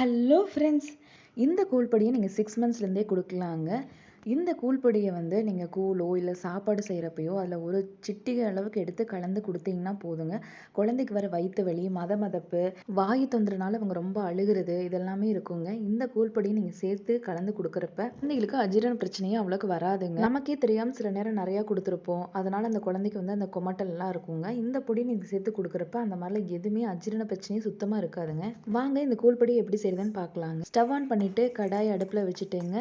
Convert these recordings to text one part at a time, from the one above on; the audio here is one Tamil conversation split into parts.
ஹலோ ஃப்ரெண்ட்ஸ் இந்த கூழ்படியை நீங்கள் சிக்ஸ் மந்த்ஸ்லேருந்தே கொடுக்கலாங்க. இந்த கூழ்பொடியை வந்து நீங்கள் கூழோ இல்லை சாப்பாடு செய்கிறப்பையோ அதில் ஒரு சிட்டிகை அளவுக்கு எடுத்து கலந்து கொடுத்தீங்கன்னா போதுங்க. குழந்தைக்கு வர வயிற்று வலி மத மதப்பு வாயு தொந்தரனால அவங்க ரொம்ப அழுகிறது இதெல்லாமே இருக்குங்க. இந்த கூழ்பொடியை நீங்கள் சேர்த்து கலந்து கொடுக்குறப்ப குழந்தைகளுக்கு அஜீரண பிரச்சனையே அவ்வளோக்கு வராதுங்க. நமக்கே தெரியாமல் சில நேரம் நிறையா கொடுத்துருப்போம். அதனால் அந்த குழந்தைக்கு வந்து அந்த குமட்டல்லாம் இருக்குங்க. இந்த பொடி நீங்கள் சேர்த்து கொடுக்குறப்ப அந்த மாதிரிலாம் எதுவுமே அஜீரண பிரச்சனையும் சுத்தமாக இருக்காதுங்க. வாங்க இந்த கூழ்பொடி எப்படி செய்யுதுன்னு பார்க்கலாங்க. ஸ்டவ் ஆன் பண்ணிவிட்டு கடாய் அடுப்பில் வச்சுட்டுங்க.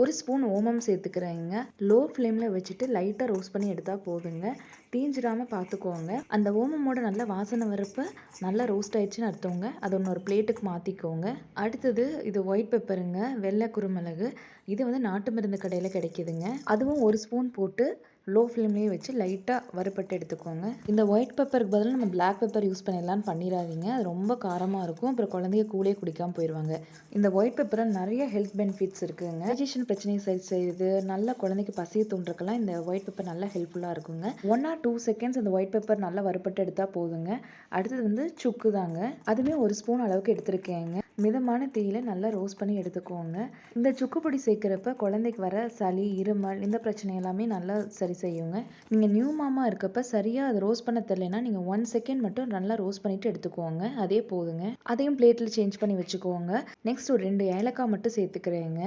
ஒரு ஸ்பூன் ஓமம் சேர்த்துக்கிறேங்க. லோ ஃப்ளேமில் வச்சுட்டு லைட்டாக ரோஸ்ட் பண்ணி எடுத்தால் போதுங்க. தீஞ்சிடாமல் பார்த்துக்கோங்க அந்த ஓமமோட நல்ல வாசனை வரப்போ நல்லா ரோஸ்ட் ஆயிடுச்சுன்னு அர்த்தவங்க அதை ஒன்று ஒரு பிளேட்டுக்கு மாற்றிக்கோங்க அடுத்தது இது ஒயிட் பெப்பருங்க வெள்ளை குருமிளகு. இது வந்து நாட்டு மருந்து கடையில் கிடைக்கிதுங்க. அதுவும் ஒரு ஸ்பூன் போட்டு லோ ஃப்ளேம்லேயே வச்சு லைட்டாக வறுப்பட்டு எடுத்துக்கோங்க. இந்த ஒயிட் பெப்பருக்கு பதிலாக நம்ம பிளாக் பெப்பர் யூஸ் பண்ணிடலான்னு பண்ணிடாதீங்க. அது ரொம்ப காரமாக இருக்கும். அப்புறம் குழந்தைய கூலே குடிக்காமல் போயிடுவாங்க இந்த ஒயிட் பெப்பரில் நிறைய ஹெல்த் பெனிஃபிட்ஸ் இருக்குங்க. டைஜஷன் பிரச்சனையை சரி செய்யுது. நல்ல குழந்தைக்கு பசியை தோன்றக்கெல்லாம் இந்த ஒயிட் பெப்பர் நல்லா ஹெல்ப்ஃபுல்லாக இருக்குங்க. ஒன் ஆர் டூ செகண்ட்ஸ் அந்த ஒயிட் பெப்பர் நல்லா வறுப்பட்டு எடுத்தால் போதுங்க. அடுத்தது வந்து சுக்கு தாங்க அதுவுமே ஒரு ஸ்பூன் அளவுக்கு எடுத்திருக்கேங்க. மிதமான தீயில நல்லா ரோஸ்ட் பண்ணி எடுத்துக்கோங்க. இந்த சுக்குப்பொடி சேர்க்குறப்ப குழந்தைக்கு வர சளி இருமல் இந்த பிரச்சனை எல்லாமே நல்லா சரி செய்யுங்க. நீங்கள் நியூ மாமா இருக்கப்ப சரியாக அதை ரோஸ்ட் பண்ண தெரியலனா நீங்கள் ஒன் செகண்ட் மட்டும் நல்லா ரோஸ்ட் பண்ணிட்டு எடுத்துக்கோங்க. அதே போதுங்க. அதையும் பிளேட்டில் சேஞ்ச் பண்ணி வச்சுக்கோங்க. நெக்ஸ்ட் ஒரு ரெண்டு ஏலக்காய் மட்டும் சேர்த்துக்கிறேங்க.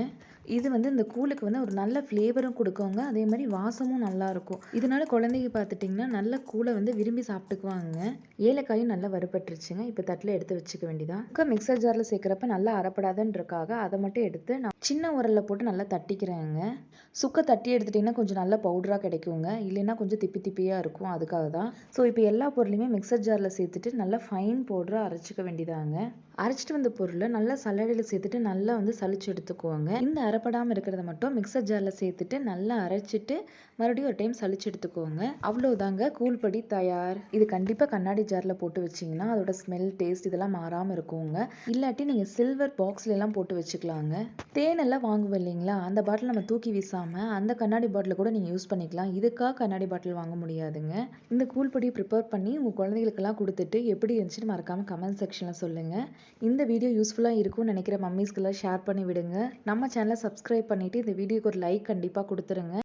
இது வந்து இந்த கூழுக்கு வந்து ஒரு நல்ல ஃப்ளேவரும் கொடுக்குங்க. அதே மாதிரி வாசமும் நல்லாயிருக்கும் இதனால குழந்தைங்க பார்த்துட்டிங்கன்னா நல்ல கூழை வந்து விரும்பி சாப்பிட்டுக்குவாங்க. ஏலக்காயும் நல்லா வறுபட்டுருச்சுங்க. இப்போ தட்டில் எடுத்து வச்சுக்க வேண்டியதான் மிக்சர் ஜாரில் சேர்க்குறப்ப நல்லா அறப்படாதுன்றக்காக அதை மட்டும் எடுத்து நான் சின்ன உரலில் போட்டு நல்லா தட்டிக்கிறேங்க. சுக்கை தட்டி எடுத்துட்டிங்கன்னா கொஞ்சம் நல்ல பவுடராக கிடைக்குங்க. இல்லைன்னா கொஞ்சம் திப்பி திப்பியாக இருக்கும். அதுக்காக தான். ஸோ இப்போ எல்லா பொருளையுமே மிக்சர் ஜாரில் சேர்த்துட்டு நல்லா ஃபைன் பவுடராக அரைச்சிக்க வேண்டியதாங்க. அரைச்சிட்டு வந்த பொருளை நல்லா சல்லடையில் சேர்த்துட்டு நல்லா வந்து சளிச்சு எடுத்துக்குவாங்க. இந்த அரைப்படாமல் இருக்கிறத மட்டும் மிக்சர் ஜாரில் சேர்த்துட்டு நல்லா அரைச்சிட்டு மறுபடியும் ஒரு டைம் சளிச்சு எடுத்துக்கோங்க அவ்வளோதாங்க கூழ்படி தயார். இது கண்டிப்பாக கண்ணாடி ஜாரில் போட்டு வச்சிங்கன்னா அதோட ஸ்மெல் டேஸ்ட் இதெல்லாம் மாறாமல் இருக்குங்க. இல்லாட்டி நீங்கள் சில்வர் பாக்ஸ்லலாம் போட்டு வச்சுக்கலாங்க. தேனெல்லாம் வாங்குவோம் இல்லைங்களா? அந்த பாட்டில் நம்ம தூக்கி வீசாமல் அந்த கண்ணாடி பாட்டில் கூட நீங்கள் யூஸ் பண்ணிக்கலாம். இதுக்காக கண்ணாடி பாட்டில் வாங்க முடியாதுங்க. இந்த கூழ்படி ப்ரிப்பேர் பண்ணி உங்கள் குழந்தைகளுக்கெல்லாம் கொடுத்துட்டு எப்படி இருந்துச்சுன்னு மறக்காமல் கமெண்ட் செக்ஷனில் சொல்லுங்கள் இந்த வீடியோ யூஸ்ஃபுல்லாக இருக்கும்னு நினைக்கிற மம்மிஸ்க்கெல்லாம் ஷேர் பண்ணி விடுங்க நம்ம சேனலை சப்ஸ்கிரைப் பண்ணிவிட்டு இந்த வீடியோக்கு ஒரு லைக் கண்டிப்பாக கொடுத்துருங்க.